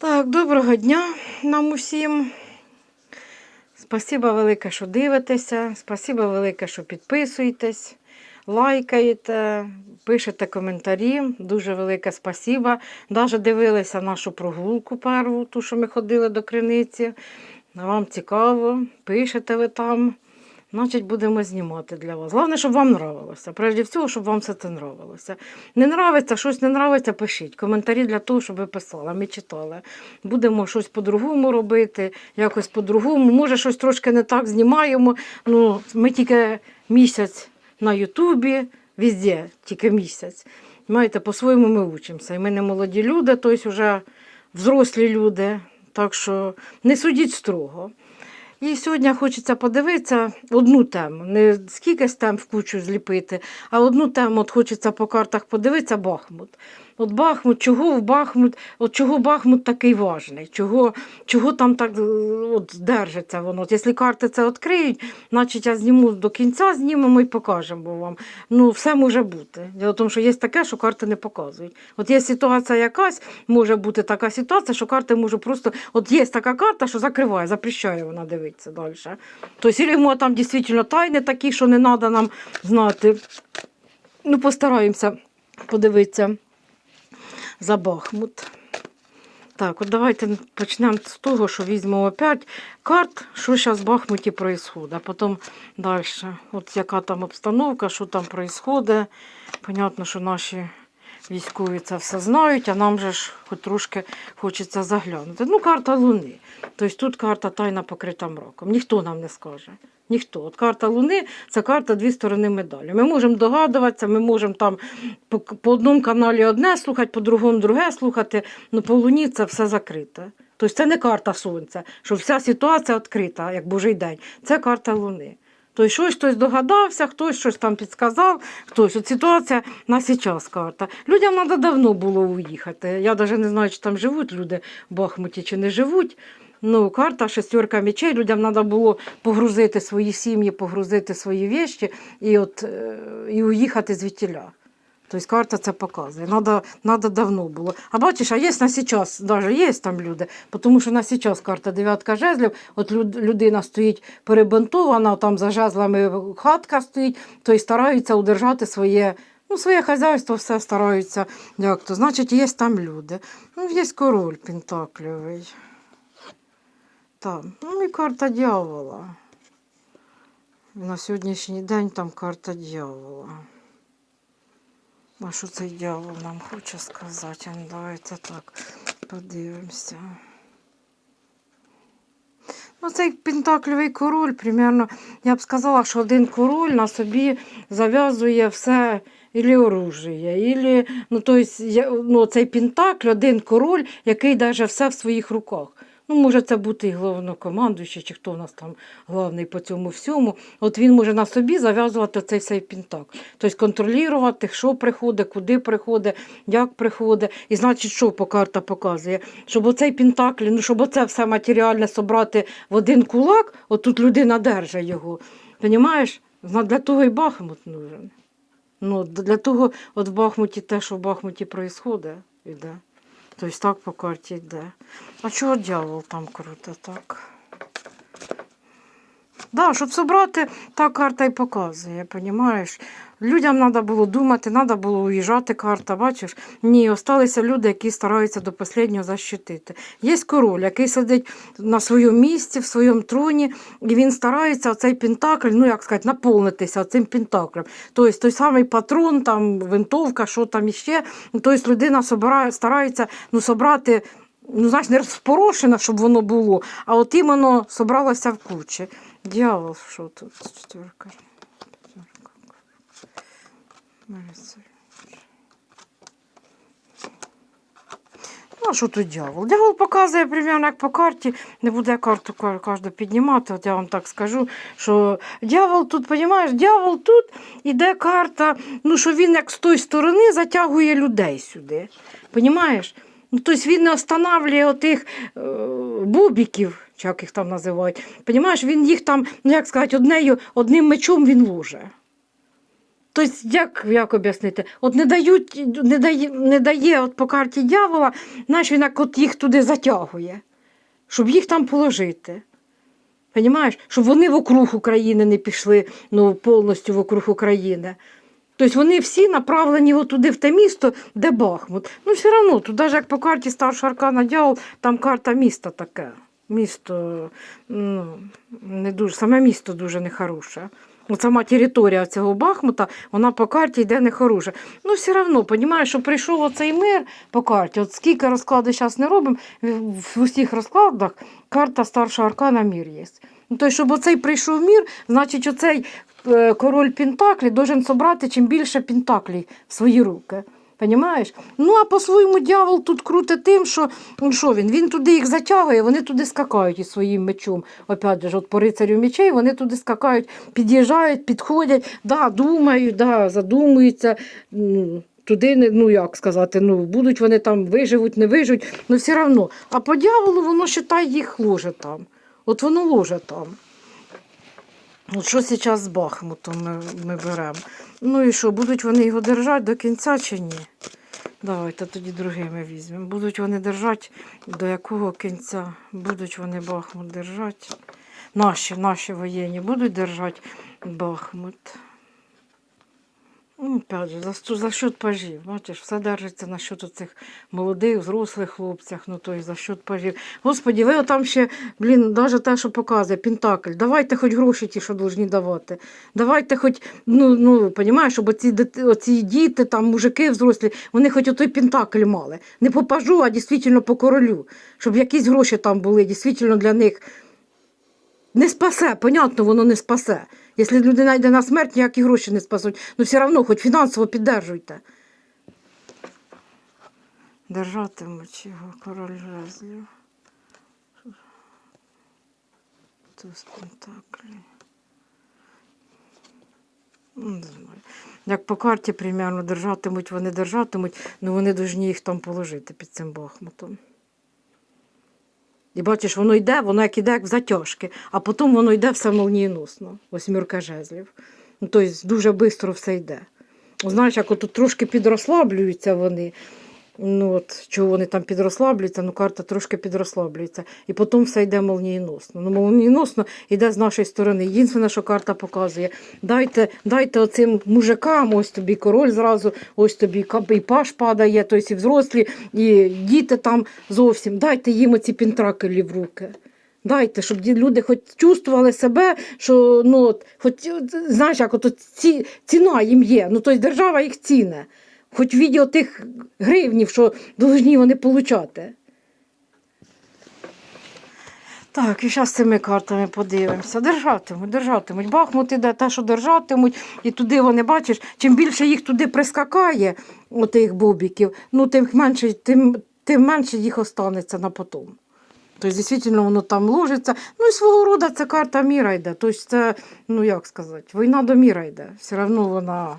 Так, доброго дня нам усім. Спасибо велике, що дивитеся. Спасибо велике, що підписуєтесь, лайкаєте, пишете коментарі. Дуже велике спасибо. Навіть дивилися нашу прогулку перву, ту, що ми ходили до криниці. Вам цікаво, пишете ви там. Значить, будемо знімати для вас. Головне, щоб вам нравилося. Прежде всього, щоб вам все це нравилося. Не нравиться, щось не нравиться, пишіть. Коментарі для того, щоб ви писали. Ми читали. Будемо щось по-другому робити, якось по-другому. Може, щось трошки не так знімаємо. Ну, ми тільки місяць на Ютубі, везде, тільки місяць. Маєте, по-своєму ми учимося. І ми не молоді люди, тобто вже взрослі люди. Так що не судіть строго. І сьогодні хочеться подивитися одну тему. Не скільки з тем в кучу зліпити, а одну тему от хочеться по картах подивитися Бахмут. От Бахмут, чого в Бахмут, от чого Бахмут такий важний, чого, чого там так е, от, держиться воно. От, якщо карти це відкриють, значить я зніму до кінця, знімемо і покажемо вам. Ну, все може бути. Діло тому, що є таке, що карти не показують. От є ситуація якась, може бути така ситуація, що карти можуть просто. От є така карта, що закриває, запрещає вона дивитися далі. Тобто, або там дійсно тайни такі, що не треба нам знати. Ну, постараємося подивитися за Бахмут. Так, от давайте почнемо з того, що візьмемо опять карт, що зараз в Бахмуті відбувається, а потім далі. От яка там обстановка, що там відбувається. Понятно, що наші військові це все знають, а нам же ж хоч трошки хочеться заглянути. Ну, карта Луни. Тобто тут карта тайна покрита мраком. Ніхто нам не скаже. Ніхто. От карта Луни це карта дві сторони медалі. Ми можемо догадуватися, ми можемо там по, по одному каналі одне слухати, по другому друге слухати. Ну по Луні це все закрите. Тобто це не карта Сонця, що вся ситуація відкрита, як Божий день. Це карта Луни. Тобто щось хтось догадався, хтось щось там підсказав, хтось. От ситуація на зараз карта. Людям треба давно було уїхати. Я навіть не знаю, чи там живуть люди в Бахмуті, чи не живуть. Ну, карта шестерка мечей, людям треба було погрузити свої сім'ї, погрузити свої вещі і, от, е, і уїхати звідтіля. Тобто карта це показує. Надо, надо давно було. А бачиш, а є на зараз, навіть є там люди, тому що на зараз карта дев'ятка жезлів, от людина стоїть перебинтована, там за жезлами хатка стоїть, то й стараються удержати своє. Ну, своє хазяйство все стараються. Як то? Значить, є там люди. Ну, є король Пентакльовий. Ну і карта дьявола. На сьогоднішній день там карта дьявола. А що цей дьявол нам хоче сказати? Давайте так подивимося. Ну, цей пентакльовий король, примерно, я б сказала, що один король на собі зав'язує все ілі оружие, ілі, ну, то есть, я- ну, цей пентакль, один король, який даже все в своїх руках. Ну, може це бути і головнокомандуючий, чи хто у нас там головний по цьому всьому. От він може на собі зав'язувати цей цей пентакль. Тобто контролювати, що приходить, куди приходить, як приходить. І значить, що по карта показує? Щоб оцей пентакль, ну щоб оце все матеріальне собрати в один кулак, от тут людина держить його. Понімаєш? Для того і Бахмут нужен. Ну, для того, от в Бахмуті те, що в Бахмуті відбувається, іде. Тобто так по йде. А чого дьявол там круто так? Да, щоб зібрати, та карта і показує, розумієш? Людям треба було думати, треба було уїжджати карта, бачиш? Ні, осталися люди, які стараються до останнього защитити. Є король, який сидить на своєму місці, в своєму троні, і він старається оцей пентакль, ну як сказати, наповнитися цим пентаклем. Тобто той самий патрон, там, винтовка, що там іще. Тобто людина собирає, старається ну, собрати ну, знаєш, не розпорошено, щоб воно було, а от іменно собралося в кучі. Дьявол, що тут? Четверка. Ну, а що тут дьявол? Дьявол показує примерно як по карті. Не буде карту ка- кожну піднімати, от я вам так скажу, що дьявол тут, розумієш, дьявол тут іде карта, ну що він як з тої сторони затягує людей сюди. Понімаєш? Ну, тобто він не останавлює отих е, бубіків, чи як їх там називають. Понімаєш, він їх там, ну як сказати, однею, одним мечом він ложе. Тобто, як, як об'яснити? От не дають, не дає, не дає от по карті дьявола, знаєш, він як от їх туди затягує, щоб їх там положити. Понімаєш? Щоб вони вокруг України не пішли ну, повністю вокруг України. Тобто вони всі направлені туди в те місто, де Бахмут. Ну, все одно, тут навіть як по карті старшого аркана дьявол, там карта міста таке. Місто, ну, не дуже, саме місто дуже нехороше. От сама територія цього Бахмута, вона по карті йде нехороша. Ну, все одно, розумієш, що прийшов оцей мир по карті. От скільки розкладів зараз не робимо, в усіх розкладах карта старшого аркана мір є. Ну, тобто, щоб оцей прийшов мір, значить, оцей е, король Пентаклі должен собрати чим більше Пентаклей в свої руки. Понімаєш? Ну, а по-своєму дьявол тут крутить тим, що ну, що він? Він туди їх затягує, вони туди скакають із своїм мечом. Опять же, от по рицарю мечей вони туди скакають, під'їжджають, підходять, да, думають, да, задумуються. Туди не, ну як сказати, ну будуть вони там виживуть, не виживуть, ну все одно. А по дьяволу воно считай, їх ложе там. От воно ложе там. От що зараз з Бахмутом ми, ми беремо? Ну і що, будуть вони його держати до кінця чи ні? Давайте тоді другими візьмемо. Будуть вони держати до якого кінця? Будуть вони Бахмут держати. Наші, наші воєнні будуть держати Бахмут. Опять же, за, за счет пажів. Бачиш, все держиться на счет цих молодих, взрослих хлопцях, ну то й за счет пажів. Господі, ви там ще, блін, навіть те, що показує, Пентакль. Давайте хоч гроші ті, що повинні давати. Давайте хоч, ну, ну понімаєш, щоб оці, оці діти, там, мужики взрослі, вони хоч отой Пентакль мали. Не по пажу, а дійсно по королю. Щоб якісь гроші там були, дійсно для них. Не спасе, понятно, воно не спасе. Якщо людина йде на смерть, ніякі гроші не спасуть. Ну все одно, хоч фінансово піддержуйте. Держатимуть його король жезлів. Туз пентаклі. Ну. Як по карті примерно держатимуть, вони держатимуть, ну вони повинні їх там положити під цим бахмутом. І бачиш, воно йде, воно як іде як в затяжки, а потім воно йде все молнієносно, восьмірка жезлів. Ну, тобто дуже швидко все йде. Знаєш, як от трошки підрослаблюються вони. Ну, от, чого вони там підрослаблюються, ну карта трошки підрослаблюється. І потім все йде молнієносно. Ну, молнієносно йде з нашої сторони. Єдине, що карта показує, дайте, дайте оцим мужикам, ось тобі король зразу, ось тобі і паш падає, тобто і взрослі, і діти там зовсім. Дайте їм оці пінтракелі в руки. Дайте, щоб люди хоч чувствували себе, що ну, от, хоч, знаєш, як от, ці, ціна їм є. Ну, тобто держава їх ціне. Хоч відео тих гривнів, що повинні вони получати. Так, і зараз цими картами подивимося. Держатимуть, держатимуть. Бахмут іде те, що держатимуть, і туди вони бачиш, чим більше їх туди прискакає, отих бобіків, ну тим менше, тим, тим менше їх останеться на потом. Тобто, дійсно, воно там ложиться. Ну і свого роду це карта міра йде. Тобто, це, ну як сказати, війна до міра йде. Все одно вона.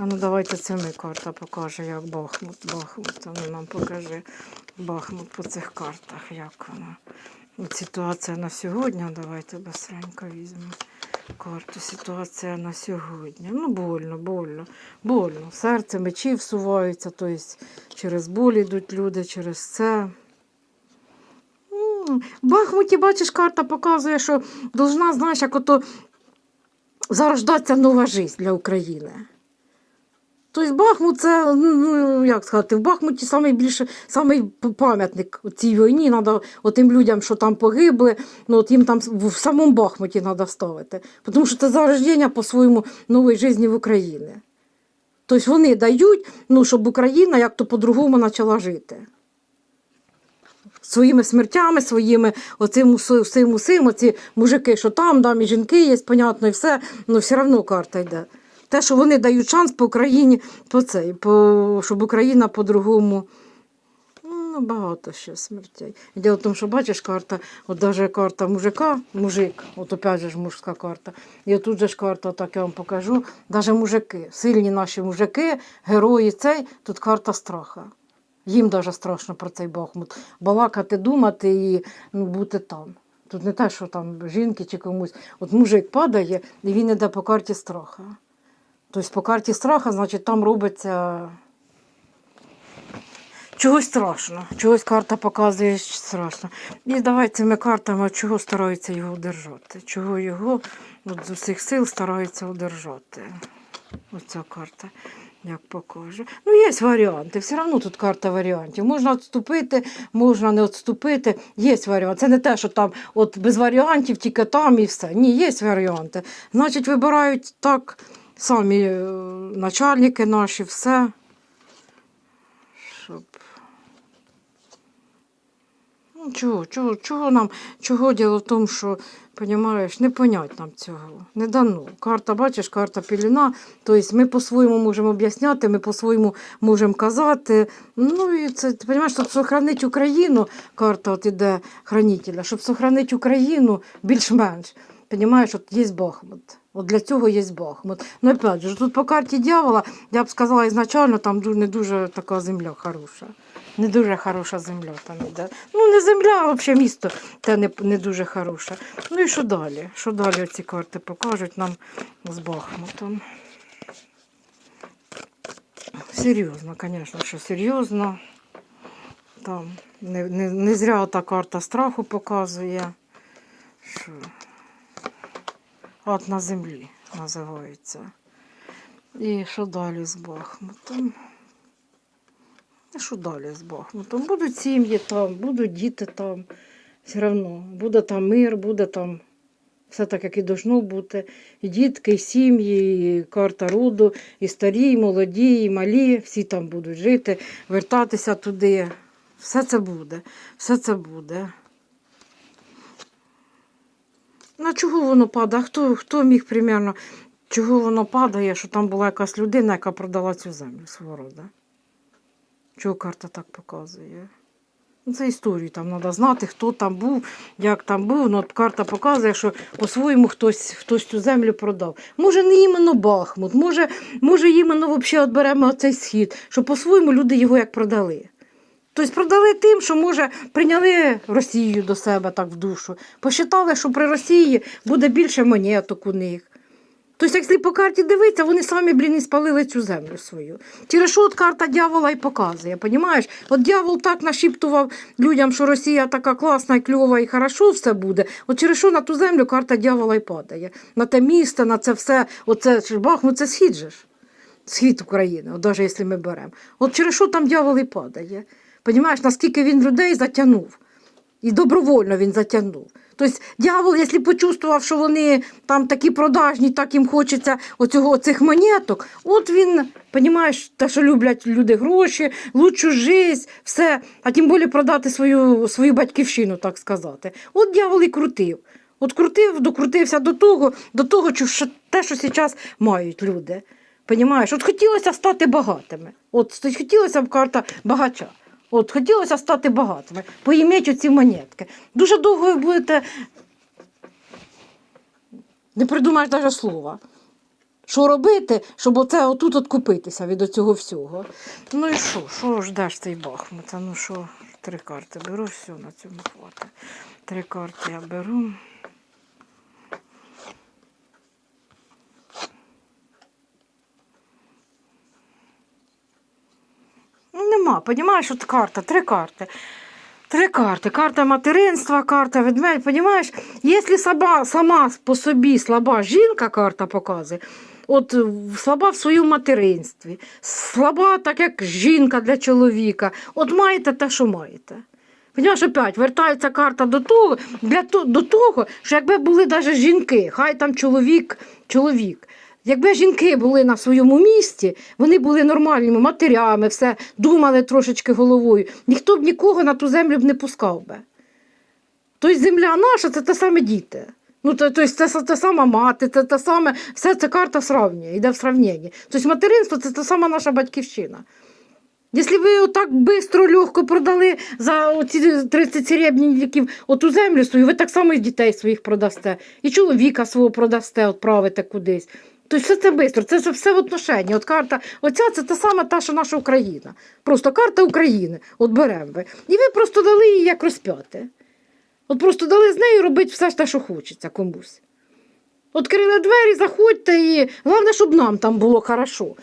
А ну давайте цими карта покаже, як Бахмут. Бахмут. А ну нам покажи Бахмут по цих картах, як вона. От ситуація на сьогодні. Давайте быстренько візьмемо карту. Ситуація на сьогодні. Ну, больно, больно, больно. Серце, мечі всуваються, тобто через боль йдуть люди, через це. Бахмуті, бачиш, карта показує, що должна, знаєш, як ото зарождатися нова життя для України. Тобто Бахмут це, ну як сказати, в Бахмуті найбільше, самий пам'ятник цій війні. Надо тим людям, що там погибли, ну от їм там в самому Бахмуті треба ставити. Тому що це зарождення по-своєму нової житті в Україні. Тобто вони дають, ну, щоб Україна як то по-другому почала жити. Своїми смертями, своїми оцим усим, усім, оці мужики, що там, там і жінки є, понятно, і все, ну все одно карта йде. Те, що вони дають шанс по Україні, по цей, по, щоб Україна по-другому. Ну, багато ще смертей. Діло в тому, що бачиш карта, от навіть карта мужика, мужик, от опять же ж мужська карта. І тут же ж карта, так я вам покажу, навіть мужики, сильні наші мужики, герої цей, тут карта страха. Їм навіть страшно про цей Бахмут. Балакати, думати і ну, бути там. Тут не те, що там жінки чи комусь. От мужик падає, і він іде по карті страха. Тобто по карті страха, значить, там робиться чогось страшно. Чогось карта показує страшно. І давай цими картами, чого стараються його удержати. Чого його от, з усіх сил стараються удержати. Оця карта. Як покаже. Ну, є варіанти. Все одно тут карта варіантів. Можна відступити, можна не відступити. Є варіанти. Це не те, що там от без варіантів, тільки там і все. Ні, є варіанти. Значить, вибирають так самі е, начальники наші, все. Щоб. Ну, чого, чого, чого нам, чого діло в тому, що, понімаєш, не понять нам цього, не дано. Карта, бачиш, карта піліна, тобто ми по-своєму можемо об'ясняти, ми по-своєму можемо казати. Ну і це, ти розумієш, щоб сохранити Україну, карта от іде хранителя, щоб сохранити Україну більш-менш. Понімаєш, от є Бахмут. От для цього є Бахмут. Ну, опять же, тут по карті дьявола, я б сказала, ізначально там не дуже така земля хороша. Не дуже хороша земля там йде. Ну, не земля, а взагалі місто те не, не дуже хороше. Ну і що далі? Що далі ці карти покажуть нам з Бахмутом? Серйозно, звісно, що серйозно. Там не, не, не зря та карта страху показує, що ад на землі називається. І що далі з Бахмутом? Що далі з Бахмутом? Будуть сім'ї там, будуть діти там. Все одно. Буде там мир, буде там все так, як і должно бути. І дітки, і сім'ї, і карта роду, і старі, і молоді, і малі, всі там будуть жити, вертатися туди. Все це буде. Все це буде. Ну, чого воно падає? Хто, хто міг примерно, чого воно падає, що там була якась людина, яка продала цю землю свого роду? Чого карта так показує? Ну, Це історію там треба знати, хто там був, як там був. Ну, от карта показує, що по-своєму хтось, хтось цю землю продав. Може, не іменно Бахмут, може, може іменно взагалі беремо цей схід, що по-своєму люди його як продали. Тобто продали тим, що, може, прийняли Росію до себе так в душу. Посчитали, що при Росії буде більше монеток у них. Тобто, якщо по карті дивитися, вони самі, блін, і спалили цю землю свою. Через що от карта дьявола і показує, понімаєш? От дьявол так нашіптував людям, що Росія така класна і кльова, і хорошо все буде. От через що на ту землю карта дьявола і падає. На те місто, на це все, оце Бахмут, це схід же ж. Схід України, навіть якщо ми беремо. От через що там дьявол і падає? Понімаєш, наскільки він людей затягнув. І добровольно він затягнув. Тобто дьявол, якщо почувствував, що вони там такі продажні, так їм хочеться оцього, цих монеток, от він, розумієш, те, що люблять люди гроші, лучшу життя, все, а тим більше продати свою, свою батьківщину, так сказати. От дьявол і крутив. От крутив, докрутився до того, до того, що те, що зараз мають люди. Понімаєш? От хотілося стати багатими. От хотілося б карта багача. От хотілося стати багатими, поїміть оці монетки. Дуже довго ви будете. Не придумаєш навіть слова. Що робити, щоб оце отут от купитися від цього всього. Ну і що? Що ждеш цей Бахмут? Ну що, три карти беру, все, на цьому хватить. Три карти я беру. Ну, нема, понімаєш, от карта, три карти. Три карти. Карта материнства, карта ведмедь. Понімаєш, якщо сама, сама по собі слаба жінка, карта показує, от е, слаба в своєму материнстві, слаба, так як жінка для чоловіка, от маєте те, що маєте. Понімаєш, опять вертається карта до того, для до того, що якби були навіть жінки, хай там чоловік, чоловік. Якби жінки були на своєму місці, вони були нормальними матерями, все, думали трошечки головою, ніхто б нікого на ту землю б не пускав би. Тобто земля наша це те саме діти. Ну, то, це та сама мати, це те саме, все це карта сравнює, йде в сравненні. Тобто материнство це та сама наша батьківщина. Якщо ви отак швидко, легко продали за оці 30 серебряників оту землю свою, ви так само і дітей своїх продасте, і чоловіка свого продасте, відправите кудись. Тобто все це швидко, це, це все в отношенні. От карта, оця це та сама та, що наша Україна. Просто карта України. От беремо ви. І ви просто дали її як розп'яти. От просто дали з нею робити все те, що хочеться комусь. Открили двері, заходьте і головне, щоб нам там було хорошо.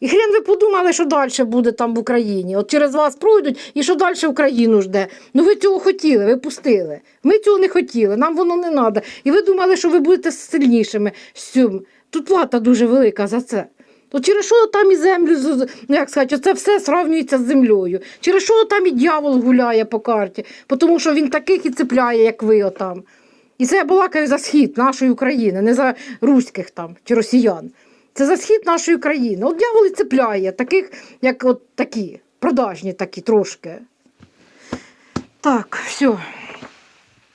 І хрен ви подумали, що далі буде там в Україні. От через вас пройдуть і що далі Україну жде. Ну ви цього хотіли, ви пустили. Ми цього не хотіли, нам воно не треба. І ви думали, що ви будете сильнішими з цим. Тут плата дуже велика за це. То через що там і землю, як сказати, це все сравнюється з землею. Через що там і дьявол гуляє по карті, тому що він таких і цепляє, як ви отам. І це я балакаю за схід нашої України, не за руських там чи росіян. Це за схід нашої країни. От дьявол і цепляє, таких, як от такі, продажні такі трошки. Так, все.